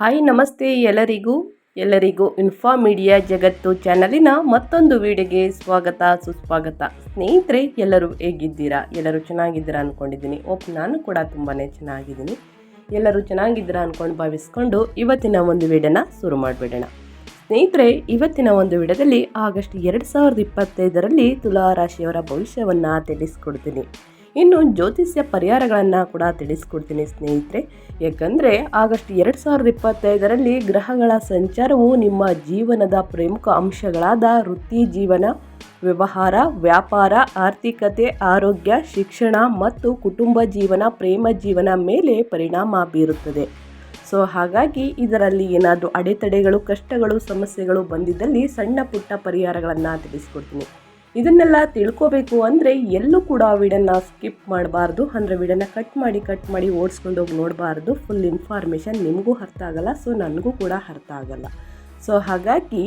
Hi, ನಮಸ್ತೆ ಎಲ್ಲರಿಗೂ. ಎಲ್ಲರಿಗೂ ಇನ್ಫಾ ಮೀಡಿಯಾ ಜಗತ್ತು ಚಾನಲಿನ ಮತ್ತೊಂದು ವಿಡಿಯೋಗೆ ಸ್ವಾಗತ, ಸುಸ್ವಾಗತ. ಸ್ನೇಹಿತರೆ, ಎಲ್ಲರೂ ಹೇಗಿದ್ದೀರಾ? ಎಲ್ಲರೂ ಚೆನ್ನಾಗಿದ್ದೀರಾ ಅಂದ್ಕೊಂಡಿದ್ದೀನಿ ಓಪ್ ನಾನು ಕೂಡ ತುಂಬಾ ಚೆನ್ನಾಗಿದ್ದೀನಿ. ಎಲ್ಲರೂ ಚೆನ್ನಾಗಿದ್ದೀರಾ ಅಂದ್ಕೊಂಡು ಭಾವಿಸ್ಕೊಂಡು ಇವತ್ತಿನ ಒಂದು ವಿಡಿಯೋನ ಶುರು ಮಾಡಿಬಿಡೋಣ. ಸ್ನೇಹಿತರೆ, ಇವತ್ತಿನ ಒಂದು ವಿಡಿಯೋದಲ್ಲಿ ಆಗಸ್ಟ್ ಎರಡು ಸಾವಿರದ ಇಪ್ಪತ್ತೈದರಲ್ಲಿ ತುಲಾ ರಾಶಿಯವರ ಭವಿಷ್ಯವನ್ನು ತಿಳಿಸ್ಕೊಡ್ತೀನಿ. ಇನ್ನು ಜ್ಯೋತಿಷ್ಯ ಪರಿಹಾರಗಳನ್ನು ಕೂಡ ತಿಳಿಸ್ಕೊಡ್ತೀನಿ ಸ್ನೇಹಿತರೆ. ಯಾಕಂದರೆ ಆಗಸ್ಟ್ ಎರಡು ಸಾವಿರದ ಇಪ್ಪತ್ತೈದರಲ್ಲಿ ಗ್ರಹಗಳ ಸಂಚಾರವು ನಿಮ್ಮ ಜೀವನದ ಪ್ರಮುಖ ಅಂಶಗಳಾದ ವೃತ್ತಿ ಜೀವನ, ವ್ಯವಹಾರ, ವ್ಯಾಪಾರ, ಆರ್ಥಿಕತೆ, ಆರೋಗ್ಯ, ಶಿಕ್ಷಣ ಮತ್ತು ಕುಟುಂಬ ಜೀವನ, ಪ್ರೇಮ ಜೀವನ ಮೇಲೆ ಪರಿಣಾಮ ಬೀರುತ್ತದೆ. ಸೊ ಹಾಗಾಗಿ ಇದರಲ್ಲಿ ಏನಾದರೂ ಅಡೆತಡೆಗಳು, ಕಷ್ಟಗಳು, ಸಮಸ್ಯೆಗಳು ಬಂದಿದ್ದಲ್ಲಿ ಸಣ್ಣ ಪುಟ್ಟ ಪರಿಹಾರಗಳನ್ನು ತಿಳಿಸ್ಕೊಡ್ತೀನಿ. ಇದನ್ನೆಲ್ಲ ತಿಳ್ಕೋಬೇಕು ಅಂದರೆ ಎಲ್ಲೂ ಕೂಡ ವಿಡನ್ನ ಸ್ಕಿಪ್ ಮಾಡಬಾರ್ದು. ಅಂದರೆ ವಿಡನ್ನ ಕಟ್ ಮಾಡಿ ಕಟ್ ಮಾಡಿ ಓಡಿಸ್ಕೊಂಡು ಹೋಗಿ ನೋಡಬಾರ್ದು. ಫುಲ್ ಇನ್ಫಾರ್ಮೇಷನ್ ನಿಮಗೂ ಅರ್ಥ ಆಗಲ್ಲ ಸೊ ನನಗೂ ಕೂಡ ಅರ್ಥ ಆಗಲ್ಲ. ಸೊ ಹಾಗಾಗಿ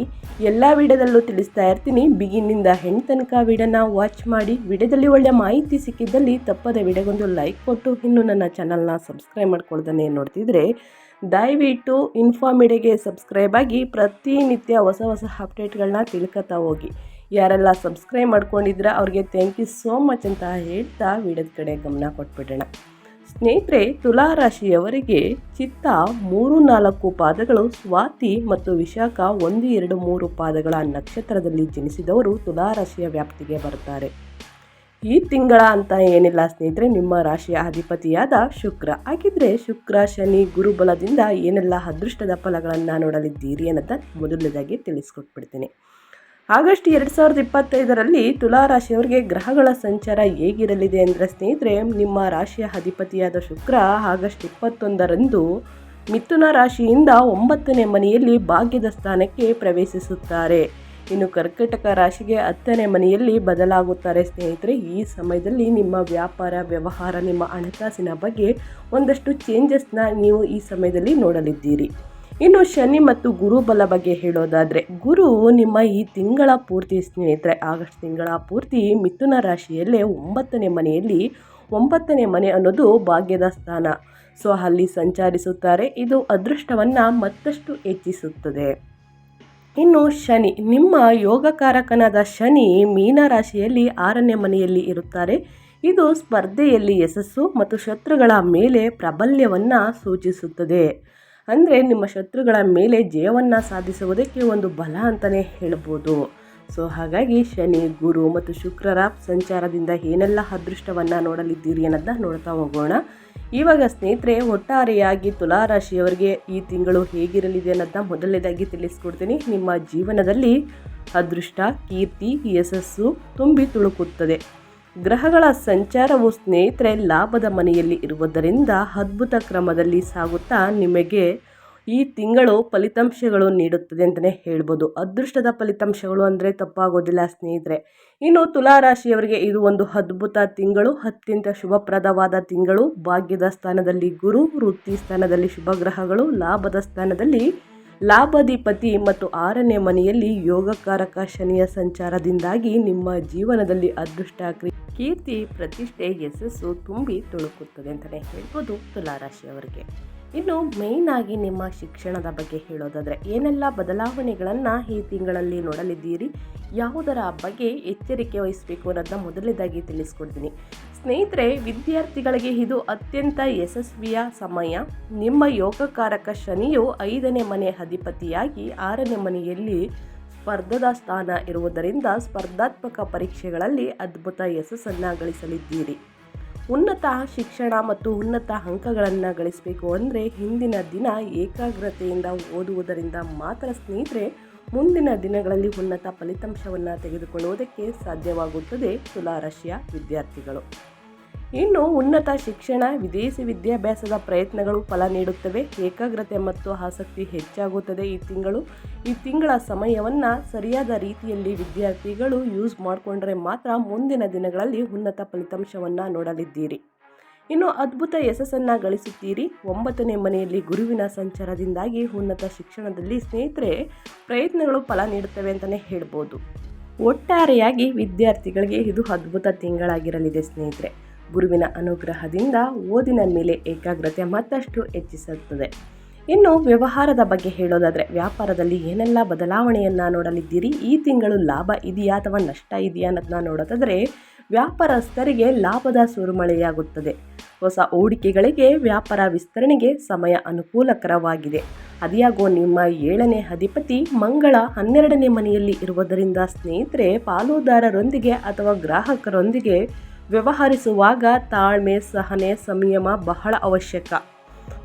ಎಲ್ಲ ವಿಡಿಯೋದಲ್ಲೂ ತಿಳಿಸ್ತಾ ಇರ್ತೀನಿ. ಬಿಗಿನಿಂದ ಹೆಣ್ ತನಕ ವಿಡನ್ನ ವಾಚ್ ಮಾಡಿ. ವಿಡಿಯೋದಲ್ಲಿ ಒಳ್ಳೆಯ ಮಾಹಿತಿ ಸಿಕ್ಕಿದ್ದಲ್ಲಿ ತಪ್ಪದೆ ವಿಡಿಯೋಗೊಂದು ಲೈಕ್ ಕೊಟ್ಟು, ಇನ್ನು ನನ್ನ ಚಾನಲ್ನ ಸಬ್ಸ್ಕ್ರೈಬ್ ಮಾಡ್ಕೊಳ್ತಾನೆ ನೋಡ್ತಿದ್ರೆ, ದಯವಿಟ್ಟು ಇನ್ಫಾರ್ಮಿಡಿಗೆ ಸಬ್ಸ್ಕ್ರೈಬ್ ಆಗಿ ಪ್ರತಿನಿತ್ಯ ಹೊಸ ಹೊಸ ಅಪ್ಡೇಟ್ಗಳನ್ನ ತಿಳ್ಕೊತಾ ಹೋಗಿ. ಯಾರೆಲ್ಲ ಸಬ್ಸ್ಕ್ರೈಬ್ ಮಾಡ್ಕೊಂಡಿದ್ರ ಅವ್ರಿಗೆ ಥ್ಯಾಂಕ್ ಯು ಸೋ ಮಚ್ ಅಂತ ಹೇಳ್ತಾ ವಿಡಿಯೋದ ಕಡೆ ಗಮನ ಕೊಟ್ಬಿಡೋಣ. ಸ್ನೇಹಿತರೆ, ತುಲಾರಾಶಿಯವರಿಗೆ ಚಿತ್ತ ಮೂರು ನಾಲ್ಕು ಪಾದಗಳು, ಸ್ವಾತಿ ಮತ್ತು ವಿಶಾಖ ಒಂದು, ಎರಡು, ಮೂರು ಪಾದಗಳ ನಕ್ಷತ್ರದಲ್ಲಿ ಜನಿಸಿದವರು ತುಲಾರಾಶಿಯ ವ್ಯಾಪ್ತಿಗೆ ಬರ್ತಾರೆ. ಈ ತಿಂಗಳ ಅಂತ ಏನಿಲ್ಲ ಸ್ನೇಹಿತರೆ, ನಿಮ್ಮ ರಾಶಿಯ ಅಧಿಪತಿಯಾದ ಶುಕ್ರ. ಹಾಗಿದ್ರೆ ಶುಕ್ರ, ಶನಿ ಗುರುಬಲದಿಂದ ಏನೆಲ್ಲ ಅದೃಷ್ಟದ ಫಲಗಳನ್ನು ನೋಡಲಿದ್ದೀರಿ ಅನ್ನೋದನ್ನ ಮೊದಲನೇದಾಗಿ ತಿಳಿಸ್ಕೊಟ್ಬಿಡ್ತೀನಿ. ಆಗಸ್ಟ್ ಎರಡು ಸಾವಿರದ ಇಪ್ಪತ್ತೈದರಲ್ಲಿ ತುಲಾ ರಾಶಿಯವರಿಗೆ ಗ್ರಹಗಳ ಸಂಚಾರ ಹೇಗಿರಲಿದೆ ಅಂದರೆ ಸ್ನೇಹಿತರೆ, ನಿಮ್ಮ ರಾಶಿಯ ಅಧಿಪತಿಯಾದ ಶುಕ್ರ ಆಗಸ್ಟ್ ಇಪ್ಪತ್ತೊಂದರಂದು ಮಿಥುನ ರಾಶಿಯಿಂದ ಒಂಬತ್ತನೇ ಮನೆಯಲ್ಲಿ ಭಾಗ್ಯದ ಸ್ಥಾನಕ್ಕೆ ಪ್ರವೇಶಿಸುತ್ತಾರೆ. ಇನ್ನು ಕರ್ಕಟಕ ರಾಶಿಗೆ ಹತ್ತನೇ ಮನೆಯಲ್ಲಿ ಬದಲಾಗುತ್ತಾರೆ ಸ್ನೇಹಿತರೆ. ಈ ಸಮಯದಲ್ಲಿ ನಿಮ್ಮ ವ್ಯಾಪಾರ, ವ್ಯವಹಾರ, ನಿಮ್ಮ ಹಣಕಾಸಿನ ಬಗ್ಗೆ ಒಂದಷ್ಟು ಚೇಂಜಸ್ನ ನೀವು ಈ ಸಮಯದಲ್ಲಿ ನೋಡಲಿದ್ದೀರಿ. ಇನ್ನು ಶನಿ ಮತ್ತು ಗುರು ಬಲ ಬಗ್ಗೆ ಹೇಳೋದಾದರೆ, ಗುರು ನಿಮ್ಮ ಈ ತಿಂಗಳ ಪೂರ್ತಿ ಸ್ನೇಹಿತರೆ. ಆಗಸ್ಟ್ ತಿಂಗಳ ಪೂರ್ತಿ ಮಿಥುನ ರಾಶಿಯಲ್ಲೇ ಒಂಬತ್ತನೇ ಮನೆಯಲ್ಲಿ, ಒಂಬತ್ತನೇ ಮನೆ ಅನ್ನೋದು ಭಾಗ್ಯದ ಸ್ಥಾನ. ಸೊ, ಅಲ್ಲಿ ಸಂಚರಿಸುತ್ತಾರೆ. ಇದು ಅದೃಷ್ಟವನ್ನು ಮತ್ತಷ್ಟು ಹೆಚ್ಚಿಸುತ್ತದೆ. ಇನ್ನು ಶನಿ, ನಿಮ್ಮ ಯೋಗಕಾರಕನಾದ ಶನಿ ಮೀನ ರಾಶಿಯಲ್ಲಿ ಆರನೇ ಮನೆಯಲ್ಲಿ ಇರುತ್ತಾರೆ. ಇದು ಸ್ಪರ್ಧೆಯಲ್ಲಿ ಯಶಸ್ಸು ಮತ್ತು ಶತ್ರುಗಳ ಮೇಲೆ ಪ್ರಾಬಲ್ಯವನ್ನು ಸೂಚಿಸುತ್ತದೆ. ಅಂದರೆ ನಿಮ್ಮ ಶತ್ರುಗಳ ಮೇಲೆ ಜಯವನ್ನು ಸಾಧಿಸುವುದಕ್ಕೆ ಒಂದು ಬಲ ಅಂತಲೇ ಹೇಳ್ಬೋದು. ಸೊ ಹಾಗಾಗಿ ಶನಿ, ಗುರು ಮತ್ತು ಶುಕ್ರರ ಸಂಚಾರದಿಂದ ಏನೆಲ್ಲ ಅದೃಷ್ಟವನ್ನು ನೋಡಲಿದ್ದೀರಿ ಅನ್ನೋದನ್ನ ನೋಡ್ತಾ ಹೋಗೋಣ. ಇವಾಗ ಸ್ನೇಹಿತರೆ, ಒಟ್ಟಾರೆಯಾಗಿ ತುಲಾರಾಶಿಯವರಿಗೆ ಈ ತಿಂಗಳು ಹೇಗಿರಲಿದೆ ಅನ್ನೋದನ್ನ ಮೊದಲನೇದಾಗಿ ತಿಳಿಸ್ಕೊಡ್ತೀನಿ. ನಿಮ್ಮ ಜೀವನದಲ್ಲಿ ಅದೃಷ್ಟ, ಕೀರ್ತಿ, ಯಶಸ್ಸು ತುಂಬಿ ತುಳುಕುತ್ತದೆ. ಗ್ರಹಗಳ ಸಂಚಾರವು ಸ್ನೇಹಿತರೆ ಲಾಭದ ಮನೆಯಲ್ಲಿ ಇರುವುದರಿಂದ ಅದ್ಭುತ ಕ್ರಮದಲ್ಲಿ ಸಾಗುತ್ತಾ ನಿಮಗೆ ಈ ತಿಂಗಳು ಫಲಿತಾಂಶಗಳು ನೀಡುತ್ತದೆ ಅಂತಲೇ ಹೇಳ್ಬೋದು. ಅದೃಷ್ಟದ ಫಲಿತಾಂಶಗಳು ಅಂದರೆ ತಪ್ಪಾಗೋದಿಲ್ಲ ಸ್ನೇಹಿತರೆ. ಇನ್ನು ತುಲಾರಾಶಿಯವರಿಗೆ ಇದು ಒಂದು ಅದ್ಭುತ ತಿಂಗಳು. ಅತ್ಯಂತ ಶುಭಪ್ರದವಾದ ತಿಂಗಳು. ಭಾಗ್ಯದ ಸ್ಥಾನದಲ್ಲಿ ಗುರು, ವೃತ್ತಿ ಸ್ಥಾನದಲ್ಲಿ ಶುಭ ಗ್ರಹಗಳು, ಲಾಭದ ಸ್ಥಾನದಲ್ಲಿ ಲಾಭಾಧಿಪತಿ ಮತ್ತು ಆರನೇ ಮನೆಯಲ್ಲಿ ಯೋಗಕಾರಕ ಶನಿಯ ಸಂಚಾರದಿಂದಾಗಿ ನಿಮ್ಮ ಜೀವನದಲ್ಲಿ ಅದೃಷ್ಟ ಕೀರ್ತಿ, ಪ್ರತಿಷ್ಠೆ, ಯಶಸ್ಸು ತುಂಬಿ ತುಳುಕುತ್ತದೆ ಅಂತಲೇ ಹೇಳ್ಬೋದು ತುಲಾರಾಶಿಯವರಿಗೆ ಇನ್ನು ಮೇಯ್ನ್ ಆಗಿ ನಿಮ್ಮ ಶಿಕ್ಷಣದ ಬಗ್ಗೆ ಹೇಳೋದಾದರೆ ಏನೆಲ್ಲ ಬದಲಾವಣೆಗಳನ್ನು ಈ ತಿಂಗಳಲ್ಲಿ ನೋಡಲಿದ್ದೀರಿ? ಯಾವುದರ ಬಗ್ಗೆ ಎಚ್ಚರಿಕೆ ವಹಿಸಬೇಕು ಅನ್ನೋದನ್ನ ಮೊದಲನೇದಾಗಿ ತಿಳಿಸ್ಕೊಡ್ತೀನಿ. ಸ್ನೇಹಿತರೆ, ವಿದ್ಯಾರ್ಥಿಗಳಿಗೆ ಇದು ಅತ್ಯಂತ ಯಶಸ್ವಿಯ ಸಮಯ. ನಿಮ್ಮ ಯೋಗಕಾರಕ ಶನಿಯು ಐದನೇ ಮನೆ ಅಧಿಪತಿಯಾಗಿ ಆರನೇ ಮನೆಯಲ್ಲಿ ಸ್ಪರ್ಧದ ಸ್ಥಾನ ಇರುವುದರಿಂದ ಸ್ಪರ್ಧಾತ್ಮಕ ಪರೀಕ್ಷೆಗಳಲ್ಲಿ ಅದ್ಭುತ ಯಶಸ್ಸನ್ನು ಗಳಿಸಲಿದ್ದೀರಿ. ಉನ್ನತ ಶಿಕ್ಷಣ ಮತ್ತು ಉನ್ನತ ಅಂಕಗಳನ್ನು ಗಳಿಸಬೇಕು ಅಂದರೆ ಹಿಂದಿನ ದಿನ ಏಕಾಗ್ರತೆಯಿಂದ ಓದುವುದರಿಂದ ಮಾತ್ರ ಸ್ನೇಹಿತರೆ ಮುಂದಿನ ದಿನಗಳಲ್ಲಿ ಉನ್ನತ ಫಲಿತಾಂಶವನ್ನು ತೆಗೆದುಕೊಳ್ಳುವುದಕ್ಕೆ ಸಾಧ್ಯವಾಗುತ್ತದೆ ತುಲಾರಾಶಿಯ ವಿದ್ಯಾರ್ಥಿಗಳು. ಇನ್ನು ಉನ್ನತ ಶಿಕ್ಷಣ, ವಿದೇಶಿ ವಿದ್ಯಾಭ್ಯಾಸದ ಪ್ರಯತ್ನಗಳು ಫಲ ನೀಡುತ್ತವೆ. ಏಕಾಗ್ರತೆ ಮತ್ತು ಆಸಕ್ತಿ ಹೆಚ್ಚಾಗುತ್ತದೆ ಈ ತಿಂಗಳು. ಈ ತಿಂಗಳ ಸಮಯವನ್ನು ಸರಿಯಾದ ರೀತಿಯಲ್ಲಿ ವಿದ್ಯಾರ್ಥಿಗಳು ಯೂಸ್ ಮಾಡಿಕೊಂಡ್ರೆ ಮಾತ್ರ ಮುಂದಿನ ದಿನಗಳಲ್ಲಿ ಉನ್ನತ ಫಲಿತಾಂಶವನ್ನು ನೋಡಲಿದ್ದೀರಿ. ಇನ್ನು ಅದ್ಭುತ ಯಶಸ್ಸನ್ನು ಗಳಿಸುತ್ತೀರಿ. ಒಂಬತ್ತನೇ ಮನೆಯಲ್ಲಿ ಗುರುವಿನ ಸಂಚಾರದಿಂದಾಗಿ ಉನ್ನತ ಶಿಕ್ಷಣದಲ್ಲಿ ಸ್ನೇಹಿತರೆ, ಪ್ರಯತ್ನಗಳು ಫಲ ನೀಡುತ್ತವೆ ಅಂತಲೇ ಹೇಳ್ಬೋದು. ಒಟ್ಟಾರೆಯಾಗಿ ವಿದ್ಯಾರ್ಥಿಗಳಿಗೆ ಇದು ಅದ್ಭುತ ತಿಂಗಳಾಗಿರಲಿದೆ ಸ್ನೇಹಿತರೆ. ಗುರುವಿನ ಅನುಗ್ರಹದಿಂದ ಓದಿನ ಮೇಲೆ ಏಕಾಗ್ರತೆ ಮತ್ತಷ್ಟು ಹೆಚ್ಚಿಸುತ್ತದೆ. ಇನ್ನು ವ್ಯವಹಾರದ ಬಗ್ಗೆ ಹೇಳೋದಾದರೆ, ವ್ಯಾಪಾರದಲ್ಲಿ ಏನೆಲ್ಲ ಬದಲಾವಣೆಯನ್ನು ನೋಡಲಿದ್ದೀರಿ? ಈ ತಿಂಗಳು ಲಾಭ ಇದೆಯಾ ಅಥವಾ ನಷ್ಟ ಇದೆಯಾ ಅನ್ನೋದನ್ನ ನೋಡೋದಾದರೆ ವ್ಯಾಪಾರಸ್ಥರಿಗೆ ಲಾಭದ ಸುರುಮಳೆಯಾಗುತ್ತದೆ. ಹೊಸ ಹೂಡಿಕೆಗಳಿಗೆ ವ್ಯಾಪಾರ ವಿಸ್ತರಣೆಗೆ ಸಮಯ ಅನುಕೂಲಕರವಾಗಿದೆ. ಅದಿಯಾಗೋ ನಿಮ್ಮ ಏಳನೇ ಅಧಿಪತಿ ಮಂಗಳ ಹನ್ನೆರಡನೇ ಮನೆಯಲ್ಲಿ ಇರುವುದರಿಂದ ಸ್ನೇಹಿತರೆ, ಪಾಲುದಾರರೊಂದಿಗೆ ಅಥವಾ ಗ್ರಾಹಕರೊಂದಿಗೆ ವ್ಯವಹರಿಸುವಾಗ ತಾಳ್ಮೆ, ಸಹನೆ, ಸಂಯಮ ಬಹಳ ಅವಶ್ಯಕ.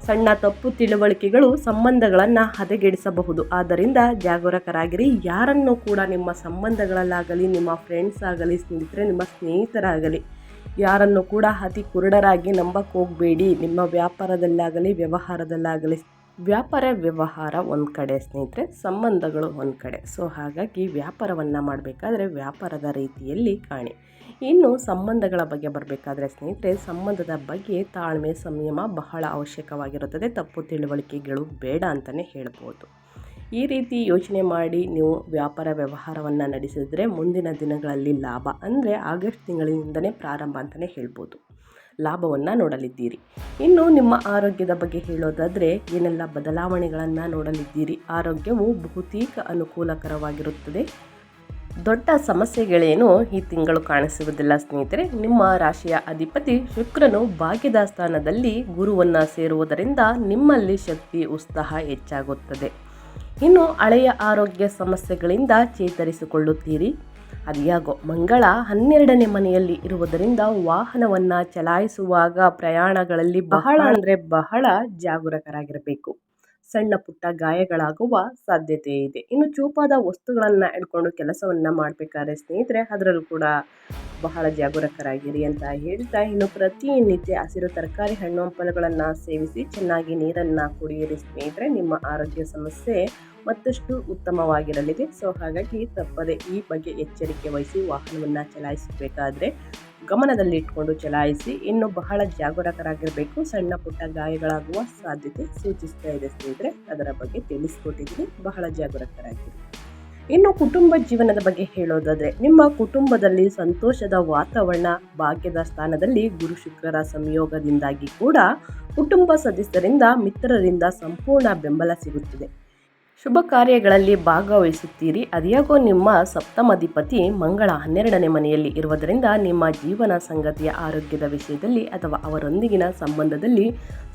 ಸಣ್ಣ ತಪ್ಪು ತಿಳುವಳಿಕೆಗಳು ಸಂಬಂಧಗಳನ್ನು ಹದಗೆಡಿಸಬಹುದು. ಆದ್ದರಿಂದ ಜಾಗರೂಕರಾಗಿರಿ. ಯಾರನ್ನು ಕೂಡ ನಿಮ್ಮ ಸಂಬಂಧಗಳಲ್ಲಾಗಲಿ, ನಿಮ್ಮ ಫ್ರೆಂಡ್ಸ್ ಆಗಲಿ, ಸ್ನೇಹಿತರೆ, ನಿಮ್ಮ ಸ್ನೇಹಿತರಾಗಲಿ, ಯಾರನ್ನು ಕೂಡ ಅತಿ ಕುರುಡರಾಗಿ ನಂಬಕ್ಕೆ ಹೋಗಬೇಡಿ. ನಿಮ್ಮ ವ್ಯಾಪಾರದಲ್ಲಾಗಲಿ, ವ್ಯವಹಾರದಲ್ಲಾಗಲಿ, ವ್ಯಾಪಾರ ವ್ಯವಹಾರ ಒಂದು ಕಡೆ ಸ್ನೇಹಿತರೆ, ಸಂಬಂಧಗಳು ಒಂದು ಕಡೆ. ಸೊ ಹಾಗಾಗಿ ವ್ಯಾಪಾರವನ್ನು ಮಾಡಬೇಕಾದ್ರೆ ವ್ಯಾಪಾರದ ರೀತಿಯಲ್ಲಿ ಕಾಣಿ. ಇನ್ನು ಸಂಬಂಧಗಳ ಬಗ್ಗೆ ಬರಬೇಕಾದ್ರೆ ಸ್ನೇಹಿತರೆ, ಸಂಬಂಧದ ಬಗ್ಗೆ ತಾಳ್ಮೆ, ಸಂಯಮ ಬಹಳ ಅವಶ್ಯಕವಾಗಿರುತ್ತದೆ. ತಪ್ಪು ತಿಳುವಳಿಕೆಗಳು ಬೇಡ ಅಂತಲೇ ಹೇಳ್ಬೋದು. ಈ ರೀತಿ ಯೋಚನೆ ಮಾಡಿ ನೀವು ವ್ಯಾಪಾರ ವ್ಯವಹಾರವನ್ನು ನಡೆಸಿದರೆ ಮುಂದಿನ ದಿನಗಳಲ್ಲಿ ಲಾಭ ಅಂದರೆ ಆಗಸ್ಟ್ ತಿಂಗಳಿನಿಂದಲೇ ಪ್ರಾರಂಭ ಅಂತಲೇ ಹೇಳ್ಬೋದು. ಲಾಭವನ್ನು ನೋಡಲಿದ್ದೀರಿ. ಇನ್ನು ನಿಮ್ಮ ಆರೋಗ್ಯದ ಬಗ್ಗೆ ಹೇಳೋದಾದರೆ ಏನೆಲ್ಲ ಬದಲಾವಣೆಗಳನ್ನು ನೋಡಲಿದ್ದೀರಿ? ಆರೋಗ್ಯವು ಬಹುತೇಕ ಅನುಕೂಲಕರವಾಗಿರುತ್ತದೆ. ದೊಡ್ಡ ಸಮಸ್ಯೆಗಳೇನು ಈ ತಿಂಗಳು ಕಾಣಿಸುವುದಿಲ್ಲ ಸ್ನೇಹಿತರೆ. ನಿಮ್ಮ ರಾಶಿಯ ಅಧಿಪತಿ ಶುಕ್ರನು ಭಾಗ್ಯದ ಸ್ಥಾನದಲ್ಲಿ ಗುರುವನ್ನು ಸೇರುವುದರಿಂದ ನಿಮ್ಮಲ್ಲಿ ಶಕ್ತಿ, ಉತ್ಸಾಹ ಹೆಚ್ಚಾಗುತ್ತದೆ. ಇನ್ನು ಹಳೆಯ ಆರೋಗ್ಯ ಸಮಸ್ಯೆಗಳಿಂದ ಚೇತರಿಸಿಕೊಳ್ಳುತ್ತೀರಿ. ಅದ್ಯಾಗೋ ಮಂಗಳ ಹನ್ನೆರಡನೇ ಮನೆಯಲ್ಲಿ ಇರುವುದರಿಂದ ವಾಹನವನ್ನು ಚಲಾಯಿಸುವಾಗ ಪ್ರಯಾಣಗಳಲ್ಲಿ ಬಹಳ ಅಂದರೆ ಬಹಳ ಜಾಗರೂಕರಾಗಿರಬೇಕು. ಸಣ್ಣ ಪುಟ್ಟ ಗಾಯಗಳಾಗುವ ಸಾಧ್ಯತೆ ಇದೆ. ಇನ್ನು ಚೂಪಾದ ವಸ್ತುಗಳನ್ನು ಇಟ್ಕೊಂಡು ಕೆಲಸವನ್ನು ಮಾಡಬೇಕಾದ್ರೆ ಸ್ನೇಹಿತರೆ, ಅದರಲ್ಲೂ ಕೂಡ ಬಹಳ ಜಾಗರೂಕರಾಗಿರಿ ಅಂತ ಹೇಳ್ತಾ ಇನ್ನು ಪ್ರತಿನಿತ್ಯ ಹಸಿರು ತರಕಾರಿ, ಹಣ್ಣು ಹಂಪಲುಗಳನ್ನು ಸೇವಿಸಿ ಚೆನ್ನಾಗಿ ನೀರನ್ನು ಕುಡಿಯಿರಿ ಸ್ನೇಹಿತರೆ. ನಿಮ್ಮ ಆರೋಗ್ಯ ಸಮಸ್ಯೆ ಮತ್ತಷ್ಟು ಉತ್ತಮವಾಗಿರಲಿದೆ. ಸೊ, ಹಾಗಾಗಿ ತಪ್ಪದೆ ಈ ಬಗ್ಗೆ ಎಚ್ಚರಿಕೆ ವಹಿಸಿ ವಾಹನವನ್ನು ಚಲಾಯಿಸಬೇಕಾದ್ರೆ ಗಮನದಲ್ಲಿ ಇಟ್ಕೊಂಡು ಚಲಾಯಿಸಿ ಇನ್ನು ಬಹಳ ಜಾಗರೂಕರಾಗಿರಬೇಕು, ಸಣ್ಣ ಪುಟ್ಟ ಗಾಯಗಳಾಗುವ ಸಾಧ್ಯತೆ ಸೂಚಿಸ್ತಾ ಇದೆ ಸ್ನೇಹಿತರೆ. ಅದರ ಬಗ್ಗೆ ತಿಳಿಸ್ಕೊಟ್ಟಿದ್ದೀನಿ. ಬಹಳ ಜಾಗರೂಕರಾಗಿರಿ. ಇನ್ನು ಕುಟುಂಬ ಜೀವನದ ಬಗ್ಗೆ ಹೇಳೋದಾದರೆ, ನಿಮ್ಮ ಕುಟುಂಬದಲ್ಲಿ ಸಂತೋಷದ ವಾತಾವರಣ, ಭಾಗ್ಯದ ಸ್ಥಾನದಲ್ಲಿ ಗುರು ಶುಕ್ರರ ಸಂಯೋಗದಿಂದಾಗಿ ಕೂಡ ಕುಟುಂಬ ಸದಸ್ಯರಿಂದ, ಮಿತ್ರರಿಂದ ಸಂಪೂರ್ಣ ಬೆಂಬಲ ಸಿಗುತ್ತದೆ. ಶುಭ ಕಾರ್ಯಗಳಲ್ಲಿ ಭಾಗವಹಿಸುತ್ತೀರಿ. ಅದ್ಯಾಗೋ ನಿಮ್ಮ ಸಪ್ತಮಾಧಿಪತಿ ಮಂಗಳ ಹನ್ನೆರಡನೇ ಮನೆಯಲ್ಲಿ ಇರುವುದರಿಂದ ನಿಮ್ಮ ಜೀವನ ಸಂಗತಿಯ ಆರೋಗ್ಯದ ವಿಷಯದಲ್ಲಿ ಅಥವಾ ಅವರೊಂದಿಗಿನ ಸಂಬಂಧದಲ್ಲಿ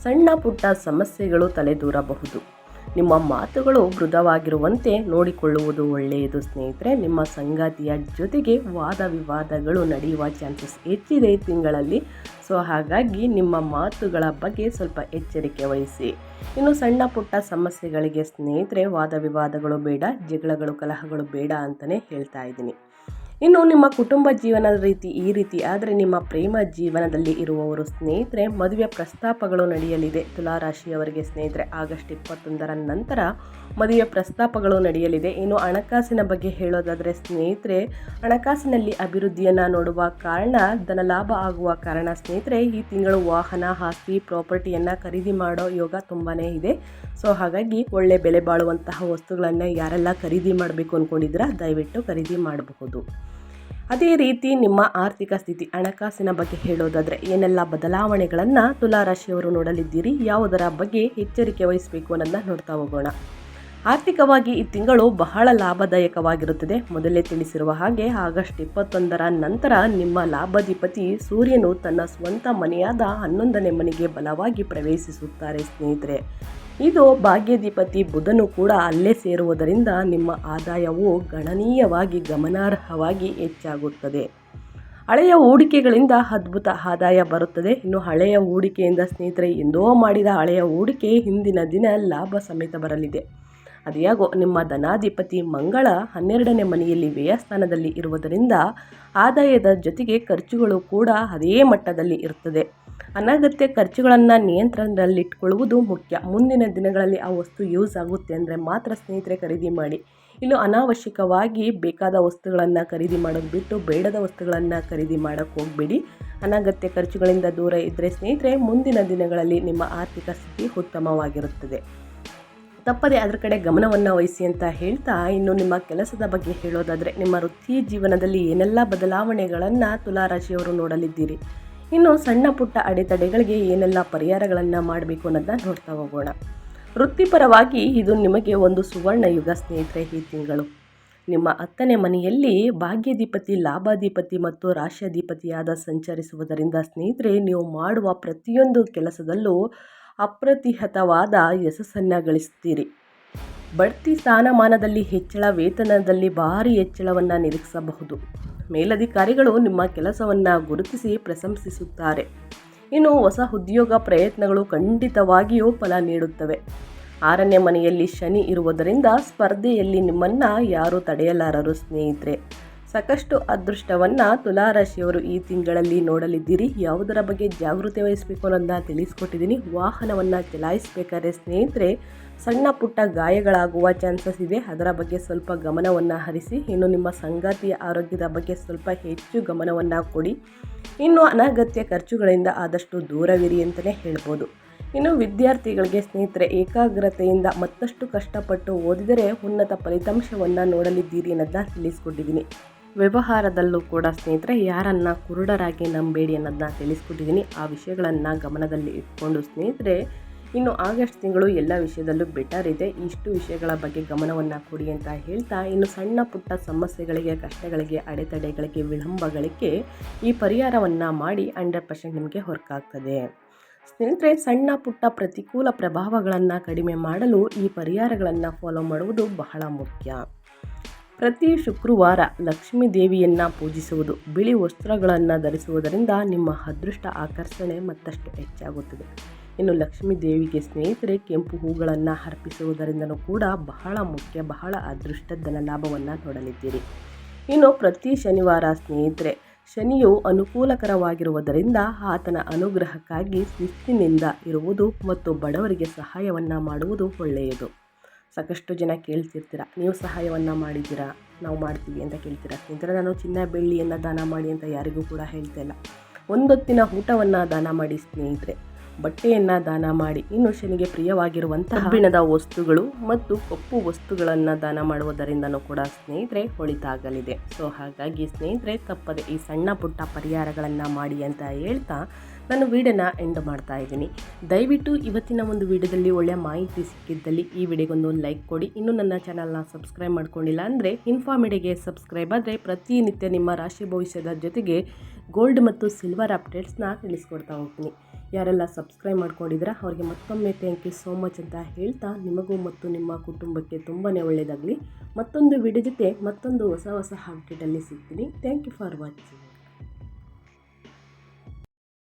ಸಣ್ಣ ಪುಟ್ಟ ಸಮಸ್ಯೆಗಳು ತಲೆದೂರಬಹುದು. ನಿಮ್ಮ ಮಾತುಗಳು ಮೃದವಾಗಿರುವಂತೆ ನೋಡಿಕೊಳ್ಳುವುದು ಒಳ್ಳೆಯದು ಸ್ನೇಹಿತರೆ. ನಿಮ್ಮ ಸಂಗಾತಿಯ ಜೊತೆಗೆ ವಾದ ವಿವಾದಗಳು ನಡೆಯುವ ಚಾನ್ಸಸ್ ಹೆಚ್ಚಿದೆ ತಿಂಗಳಲ್ಲಿ. ಸೊ ಹಾಗಾಗಿ ನಿಮ್ಮ ಮಾತುಗಳ ಬಗ್ಗೆ ಸ್ವಲ್ಪ ಎಚ್ಚರಿಕೆ ವಹಿಸಿ. ಇನ್ನು ಸಣ್ಣ ಪುಟ್ಟ ಸಮಸ್ಯೆಗಳಿಗೆ ಸ್ನೇಹಿತರೆ, ವಾದ ವಿವಾದಗಳು ಬೇಡ, ಜಗಳಗಳು, ಕಲಹಗಳು ಬೇಡ ಅಂತಲೇ ಹೇಳ್ತಾ ಇದ್ದೀನಿ. ಇನ್ನು ನಿಮ್ಮ ಕುಟುಂಬ ಜೀವನದ ರೀತಿ ಈ ರೀತಿ ಆದರೆ ನಿಮ್ಮ ಪ್ರೇಮ ಜೀವನದಲ್ಲಿ ಇರುವವರು ಸ್ನೇಹಿತರೆ, ಮದುವೆ ಪ್ರಸ್ತಾಪಗಳು ನಡೆಯಲಿದೆ. ತುಲಾರಾಶಿಯವರಿಗೆ ಸ್ನೇಹಿತರೆ, ಆಗಸ್ಟ್ ಇಪ್ಪತ್ತೊಂದರ ನಂತರ ಮದುವೆ ಪ್ರಸ್ತಾಪಗಳು ನಡೆಯಲಿದೆ. ಇನ್ನು ಹಣಕಾಸಿನ ಬಗ್ಗೆ ಹೇಳೋದಾದರೆ ಸ್ನೇಹಿತರೆ, ಹಣಕಾಸಿನಲ್ಲಿ ಅಭಿವೃದ್ಧಿಯನ್ನು ನೋಡುವ ಕಾರಣ ಧನಲಾಭ ಆಗುವ ಕಾರಣ ಸ್ನೇಹಿತರೆ, ಈ ತಿಂಗಳು ವಾಹನ, ಆಸ್ತಿ, ಪ್ರಾಪರ್ಟಿಯನ್ನು ಖರೀದಿ ಮಾಡೋ ಯೋಗ ತುಂಬಾ ಇದೆ. ಸೊ ಹಾಗಾಗಿ ಒಳ್ಳೆ ಬೆಲೆ ಬಾಳುವಂತಹ ವಸ್ತುಗಳನ್ನು ಯಾರೆಲ್ಲ ಖರೀದಿ ಮಾಡಬೇಕು ಅಂದ್ಕೊಂಡಿದ್ದೀರಾ ದಯವಿಟ್ಟು ಖರೀದಿ ಮಾಡಬಹುದು. ಅದೇ ರೀತಿ ನಿಮ್ಮ ಆರ್ಥಿಕ ಸ್ಥಿತಿ ಹಣಕಾಸಿನ ಬಗ್ಗೆ ಹೇಳೋದಾದರೆ ಏನೆಲ್ಲ ಬದಲಾವಣೆಗಳನ್ನು ತುಲಾರಾಶಿಯವರು ನೋಡಲಿದ್ದೀರಿ? ಯಾವುದರ ಬಗ್ಗೆ ಎಚ್ಚರಿಕೆ ವಹಿಸಬೇಕು ಅನ್ನೋದನ್ನ ನೋಡ್ತಾ ಹೋಗೋಣ. ಆರ್ಥಿಕವಾಗಿ ಈ ತಿಂಗಳು ಬಹಳ ಲಾಭದಾಯಕವಾಗಿರುತ್ತದೆ. ಮೊದಲೇ ತಿಳಿಸಿರುವ ಹಾಗೆ ಆಗಸ್ಟ್ ಇಪ್ಪತ್ತೊಂದರ ನಂತರ ನಿಮ್ಮ ಲಾಭಾಧಿಪತಿ ಸೂರ್ಯನು ತನ್ನ ಸ್ವಂತ ಮನೆಯಾದ ಹನ್ನೊಂದನೇ ಮನೆಗೆ ಬಲವಾಗಿ ಪ್ರವೇಶಿಸುತ್ತಾರೆ ಸ್ನೇಹಿತರೆ. ಇದು ಭಾಗ್ಯಾಧಿಪತಿ ಬುಧನು ಕೂಡ ಅಲ್ಲೇ ಸೇರುವುದರಿಂದ ನಿಮ್ಮ ಆದಾಯವು ಗಣನೀಯವಾಗಿ ಗಮನಾರ್ಹವಾಗಿ ಹೆಚ್ಚಾಗುತ್ತದೆ. ಹಳೆಯ ಹೂಡಿಕೆಗಳಿಂದ ಅದ್ಭುತ ಆದಾಯ ಬರುತ್ತದೆ. ಇನ್ನು ಹಳೆಯ ಹೂಡಿಕೆಯಿಂದ ಸ್ನೇಹಿತರೆ, ಎಂದೋ ಮಾಡಿದ ಹಳೆಯ ಹೂಡಿಕೆ ಹಿಂದಿನ ದಿನ ಲಾಭ ಸಮೇತ ಬರಲಿದೆ. ಅದ್ಯಾಗೋ ನಿಮ್ಮ ಧನಾಧಿಪತಿ ಮಂಗಳ ಹನ್ನೆರಡನೇ ಮನೆಯಲ್ಲಿ ವ್ಯಯಸ್ಥಾನದಲ್ಲಿ ಇರುವುದರಿಂದ ಆದಾಯದ ಜೊತೆಗೆ ಖರ್ಚುಗಳು ಕೂಡ ಅದೇ ಮಟ್ಟದಲ್ಲಿ ಇರುತ್ತದೆ. ಅನಗತ್ಯ ಖರ್ಚುಗಳನ್ನು ನಿಯಂತ್ರಣದಲ್ಲಿಟ್ಕೊಳ್ಳುವುದು ಮುಖ್ಯ. ಮುಂದಿನ ದಿನಗಳಲ್ಲಿ ಆ ವಸ್ತು ಯೂಸ್ ಆಗುತ್ತೆ ಅಂದರೆ ಮಾತ್ರ ಸ್ನೇಹಿತರೆ ಖರೀದಿ ಮಾಡಿ. ಇನ್ನು ಅನಾವಶ್ಯಕವಾಗಿ ಬೇಕಾದ ವಸ್ತುಗಳನ್ನು ಖರೀದಿ ಮಾಡೋದು ಬಿಟ್ಟು ಬೇಡದ ವಸ್ತುಗಳನ್ನು ಖರೀದಿ ಮಾಡೋಕ್ಕೆ ಹೋಗಬೇಡಿ. ಅನಗತ್ಯ ಖರ್ಚುಗಳಿಂದ ದೂರ ಇದ್ದರೆ ಸ್ನೇಹಿತರೆ ಮುಂದಿನ ದಿನಗಳಲ್ಲಿ ನಿಮ್ಮ ಆರ್ಥಿಕ ಸ್ಥಿತಿ ಉತ್ತಮವಾಗಿರುತ್ತದೆ. ತಪ್ಪದೆ ಅದರ ಕಡೆ ಗಮನವನ್ನು ವಹಿಸಿ ಅಂತ ಹೇಳ್ತಾ ಇನ್ನು ನಿಮ್ಮ ಕೆಲಸದ ಬಗ್ಗೆ ಹೇಳೋದಾದರೆ ನಿಮ್ಮ ವೃತ್ತಿ ಜೀವನದಲ್ಲಿ ಏನೆಲ್ಲ ಬದಲಾವಣೆಗಳನ್ನು ತುಲಾರಾಶಿಯವರು ನೋಡಲಿದ್ದೀರಿ. ಇನ್ನು ಸಣ್ಣ ಪುಟ್ಟ ಅಡೆತಡೆಗಳಿಗೆ ಏನೆಲ್ಲ ಪರಿಹಾರಗಳನ್ನು ಮಾಡಬೇಕು ಅನ್ನೋದನ್ನ ನೋಡ್ತಾ ಹೋಗೋಣ. ವೃತ್ತಿಪರವಾಗಿ ಇದು ನಿಮಗೆ ಒಂದು ಸುವರ್ಣ ಯುಗ ಸ್ನೇಹಿತರೆ ಈ ತಿಂಗಳು. ನಿಮ್ಮ ಹತ್ತನೇ ಮನೆಯಲ್ಲಿ ಭಾಗ್ಯಾಧಿಪತಿ, ಲಾಭಾಧಿಪತಿ ಮತ್ತು ರಾಶ್ಯಾಧಿಪತಿಯಾದ ಸಂಚರಿಸುವುದರಿಂದ ಸ್ನೇಹಿತರೆ ನೀವು ಮಾಡುವ ಪ್ರತಿಯೊಂದು ಕೆಲಸದಲ್ಲೂ ಅಪ್ರತಿಹತವಾದ ಯಶಸ್ಸನ್ನು ಗಳಿಸ್ತೀರಿ. ಬಡ್ತಿ ಸ್ಥಾನಮಾನದಲ್ಲಿ ಹೆಚ್ಚಳ, ವೇತನದಲ್ಲಿ ಭಾರಿ ಹೆಚ್ಚಳವನ್ನು ನಿರೀಕ್ಷಿಸಬಹುದು. ಮೇಲಧಿಕಾರಿಗಳು ನಿಮ್ಮ ಕೆಲಸವನ್ನು ಗುರುತಿಸಿ ಪ್ರಶಂಸಿಸುತ್ತಾರೆ. ಇನ್ನು ಹೊಸ ಉದ್ಯೋಗ ಪ್ರಯತ್ನಗಳು ಖಂಡಿತವಾಗಿಯೂ ಫಲ ನೀಡುತ್ತವೆ. ಆರನೇ ಮನೆಯಲ್ಲಿ ಶನಿ ಇರುವುದರಿಂದ ಸ್ಪರ್ಧೆಯಲ್ಲಿ ನಿಮ್ಮನ್ನು ಯಾರೂ ತಡೆಯಲಾರರು ಸ್ನೇಹಿತರೆ. ಸಾಕಷ್ಟು ಅದೃಷ್ಟವನ್ನು ತುಲಾರಾಶಿಯವರು ಈ ತಿಂಗಳಲ್ಲಿ ನೋಡಲಿದ್ದೀರಿ. ಯಾವುದರ ಬಗ್ಗೆ ಜಾಗೃತಿ ವಹಿಸಬೇಕು ಅನ್ನೋದನ್ನ ತಿಳಿಸ್ಕೊಟ್ಟಿದ್ದೀನಿ. ವಾಹನವನ್ನು ಚಲಾಯಿಸಬೇಕಾದ್ರೆ ಸ್ನೇಹಿತರೆ ಸಣ್ಣ ಪುಟ್ಟ ಗಾಯಗಳಾಗುವ ಚಾನ್ಸಸ್ ಇದೆ ಅದರ ಬಗ್ಗೆ ಸ್ವಲ್ಪ ಗಮನವನ್ನು ಹರಿಸಿ. ಇನ್ನು ನಿಮ್ಮ ಸಂಗಾತಿಯ ಆರೋಗ್ಯದ ಬಗ್ಗೆ ಸ್ವಲ್ಪ ಹೆಚ್ಚು ಗಮನವನ್ನು ಕೊಡಿ. ಇನ್ನು ಅನಗತ್ಯ ಖರ್ಚುಗಳಿಂದ ಆದಷ್ಟು ದೂರವಿರಿ ಅಂತಲೇ ಹೇಳ್ಬೋದು. ಇನ್ನು ವಿದ್ಯಾರ್ಥಿಗಳಿಗೆ ಸ್ನೇಹಿತರೆ, ಏಕಾಗ್ರತೆಯಿಂದ ಮತ್ತಷ್ಟು ಕಷ್ಟಪಟ್ಟು ಓದಿದರೆ ಉನ್ನತ ಫಲಿತಾಂಶವನ್ನು ನೋಡಲಿದ್ದೀರಿ ಅನ್ನೋದನ್ನ ತಿಳಿಸ್ಕೊಟ್ಟಿದ್ದೀನಿ. ವ್ಯವಹಾರದಲ್ಲೂ ಕೂಡ ಸ್ನೇಹಿತರೆ, ಯಾರನ್ನು ಕುರುಡರಾಗಿ ನಂಬೇಡಿ ಅನ್ನೋದನ್ನ ತಿಳಿಸ್ಕೊಟ್ಟಿದ್ದೀನಿ. ಆ ವಿಷಯಗಳನ್ನು ಗಮನದಲ್ಲಿ ಇಟ್ಕೊಂಡು ಸ್ನೇಹಿತರೆ ಇನ್ನು ಆಗಸ್ಟ್ ತಿಂಗಳು ಎಲ್ಲ ವಿಷಯದಲ್ಲೂ ಬೆಟರ್ ಇದೆ. ಇಷ್ಟು ವಿಷಯಗಳ ಬಗ್ಗೆ ಗಮನವನ್ನು ಕೊಡಿ ಅಂತ ಹೇಳ್ತಾ, ಇನ್ನು ಸಣ್ಣ ಪುಟ್ಟ ಸಮಸ್ಯೆಗಳಿಗೆ, ಕಷ್ಟಗಳಿಗೆ, ಅಡೆತಡೆಗಳಿಗೆ, ವಿಳಂಬಗಳಿಗೆ ಈ ಪರಿಹಾರವನ್ನು ಮಾಡಿ ಹಂಡ್ರೆಡ್ ಪರ್ಸೆಂಟ್ ನಿಮಗೆ ಹೊರಕಾಗ್ತದೆ. ಸ್ನೇಹಿತರೆ, ಸಣ್ಣ ಪುಟ್ಟ ಪ್ರತಿಕೂಲ ಪ್ರಭಾವಗಳನ್ನು ಕಡಿಮೆ ಮಾಡಲು ಈ ಪರಿಹಾರಗಳನ್ನು ಫಾಲೋ ಮಾಡುವುದು ಬಹಳ ಮುಖ್ಯ. ಪ್ರತಿ ಶುಕ್ರವಾರ ಲಕ್ಷ್ಮೀ ದೇವಿಯನ್ನು ಪೂಜಿಸುವುದು, ಬಿಳಿ ವಸ್ತ್ರಗಳನ್ನು ಧರಿಸುವುದರಿಂದ ನಿಮ್ಮ ಅದೃಷ್ಟ ಆಕರ್ಷಣೆ ಮತ್ತಷ್ಟು ಹೆಚ್ಚಾಗುತ್ತದೆ. ಇನ್ನು ಲಕ್ಷ್ಮೀ ದೇವಿಗೆ ಸ್ನೇಹಿತರೆ, ಕೆಂಪು ಹೂಗಳನ್ನು ಅರ್ಪಿಸುವುದರಿಂದಲೂ ಕೂಡ ಬಹಳ ಮುಖ್ಯ, ಬಹಳ ಅದೃಷ್ಟದ ಲಾಭವನ್ನು ನೋಡಲಿದ್ದೀರಿ. ಇನ್ನು ಪ್ರತಿ ಶನಿವಾರ ಸ್ನೇಹಿತರೆ, ಶನಿಯು ಅನುಕೂಲಕರವಾಗಿರುವುದರಿಂದ ಆತನ ಅನುಗ್ರಹಕ್ಕಾಗಿ ಶಿಸ್ತಿನಿಂದ ಇರುವುದು ಮತ್ತು ಬಡವರಿಗೆ ಸಹಾಯವನ್ನು ಮಾಡುವುದು ಒಳ್ಳೆಯದು. ಸಾಕಷ್ಟು ಜನ ಕೇಳ್ತಿರ್ತೀರ, ನೀವು ಸಹಾಯವನ್ನು ಮಾಡಿದ್ದೀರಾ, ನಾವು ಮಾಡ್ತೀವಿ ಅಂತ ಕೇಳ್ತೀರಾ? ಸ್ನೇಹಿತರೆ, ನಾನು ಚಿನ್ನ ಬೆಳ್ಳಿಯನ್ನು ದಾನ ಮಾಡಿ ಅಂತ ಯಾರಿಗೂ ಕೂಡ ಹೇಳ್ತಾ ಇಲ್ಲ. ಒಂದೊತ್ತಿನ ಊಟವನ್ನು ದಾನ ಮಾಡಿ ಸ್ನೇಹಿತರೆ. ಬಟ್ಟೆಯನ್ನು ದಾನ ಮಾಡಿ. ಇನ್ನು ಶನಿಗೆ ಪ್ರಿಯವಾಗಿರುವಂತಹ ಕಬ್ಬಿಣದ ವಸ್ತುಗಳು ಮತ್ತು ಕಪ್ಪು ವಸ್ತುಗಳನ್ನು ದಾನ ಮಾಡುವುದರಿಂದನೂ ಕೂಡ ಸ್ನೇಹಿತರೆ ಒಳಿತಾಗಲಿದೆ ಸೊ, ಹಾಗಾಗಿ ಸ್ನೇಹಿತರೆ ತಪ್ಪದೆ ಈ ಸಣ್ಣ ಪುಟ್ಟ ಪರಿಹಾರಗಳನ್ನು ಮಾಡಿ ಅಂತ ಹೇಳ್ತಾ ನಾನು ವೀಡಿಯೋನ ಎಂಡ್ ಮಾಡ್ತಾ ಇದ್ದೀನಿ. ದಯವಿಟ್ಟು ಇವತ್ತಿನ ಒಂದು ವಿಡಿಯೋದಲ್ಲಿ ಒಳ್ಳೆಯ ಮಾಹಿತಿ ಸಿಕ್ಕಿದ್ದಲ್ಲಿ ಈ ವಿಡಿಯೋಗೊಂದು ಲೈಕ್ ಕೊಡಿ. ಇನ್ನು ನನ್ನ ಚಾನಲ್ನ ಸಬ್ಸ್ಕ್ರೈಬ್ ಮಾಡ್ಕೊಂಡಿಲ್ಲ ಅಂದರೆ ಇನ್ಫಾಮಿಡಿಗೆ ಸಬ್ಸ್ಕ್ರೈಬ್ ಆದರೆ ಪ್ರತಿನಿತ್ಯ ನಿಮ್ಮ ರಾಶಿ ಭವಿಷ್ಯದ ಜೊತೆಗೆ ಗೋಲ್ಡ್ ಮತ್ತು ಸಿಲ್ವರ್ ಅಪ್ಡೇಟ್ಸ್ನ ತಿಳಿಸ್ಕೊಡ್ತಾ ಹೋಗ್ತೀನಿ. ಯಾರೆಲ್ಲ ಸಬ್ಸ್ಕ್ರೈಬ್ ಮಾಡ್ಕೊಂಡಿದ್ದೀರಾ, ಅವರಿಗೆ ಮತ್ತೊಮ್ಮೆ ಥ್ಯಾಂಕ್ ಯು ಸೋ ಮಚ್ ಅಂತ ಹೇಳ್ತಾ ನಿಮಗೂ ಮತ್ತು ನಿಮ್ಮ ಕುಟುಂಬಕ್ಕೆ ತುಂಬಾ ಒಳ್ಳೆಯದಾಗಲಿ ಮತ್ತೊಂದು ವಿಡಿಯೋ ಜೊತೆ ಮತ್ತೊಂದು ಹೊಸ ಹೊಸ ಅಪ್ಡೇಟಲ್ಲಿ ಸಿಗ್ತೀನಿ. Thank you for watching